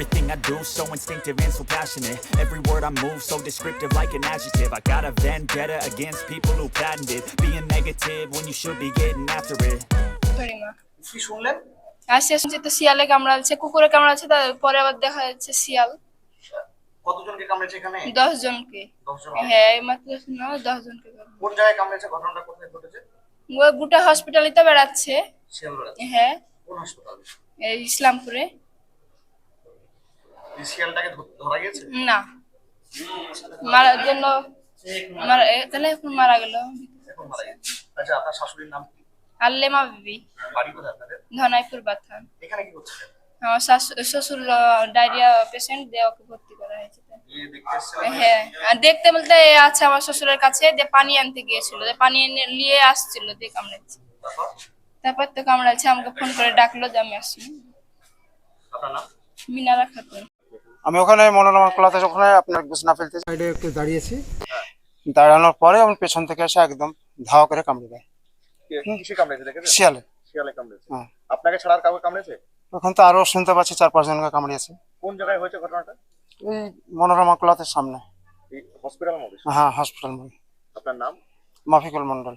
Everything I do so instinctive and so passionate Every word I move so descriptive like an adjective I got a vendetta against people who patented Being negative when you should be getting after it কি শুনলেন আসছে শুনছি তো শিয়ালে কামড়াচ্ছে কুকুরে কামড়াচ্ছে তারপরে আবার দেখা যাচ্ছে শিয়াল কতজনকে কামড়েছে এখানে দশ জনকে দশজন হ্যাঁ এই মাত্র শুনো দশ জনকে কোন জায়গায় কামড়েছে ঘটনাটা কোথায় ঘটেছে গোটা হসপিটালে তো বেড়াচ্ছে শিয়ালদা হ্ঁ কোন হাসপাতালে এই ইসলামপুরে এই শিয়ালটাকে ধরা গেছে না। মারার জন্য মারা তাহলে এখন মারা গেল। এখন মারা গেছে। আচ্ছা আপনার শাশুড়ির নাম কি? আল্লেমা বিবি। বাড়ি কোথায় আপনাদের? ধনাইপুর বাথান। এখানে কি আমার শাশু- শ্বশুর ডায়রিয়া পেশেন্ট ভর্তি করা হয়েছে। হ্যাঁ দেখতে বলতে আছে আমার শ্বশুরের কাছে যে পানি আনতে গিয়েছিল যে পানি এনে নিয়ে আসছিল দিয়ে কামড়াচ্ছে। তারপর? তারপর তো কামড়াচ্ছে আমাকে ফোন করে ডাকলো যে আমি আসছি। মিনারা খাতুন। আমি ওখানে মনোরমা খোলাতে ওখানে আপনার বিছনা ফেলতে সাইডে একটু দাঁড়িয়েছি। দাঁড়ানোর পরে আমি পেছন থেকে এসে একদম ধাওয়া করে কামড়ে দেয়। কিসে কামড়েছে দেখেছেন? শিয়ালে। শিয়ালে কামড়েছে। হ্যাঁ। আপনাকে ছাড়া আর কাউকে কামড়েছে? ওখান তো আরও শুনতে পাচ্ছি চার পাঁচ জনকে কামড়িয়েছে। কোন জায়গায় হয়েছে ঘটনাটা? এই মনোরমা ক্লাতের সামনে। এই হসপিটালের হ্যাঁ হসপিটাল মোড়ে আপনার নাম? মাফিকুল মন্ডল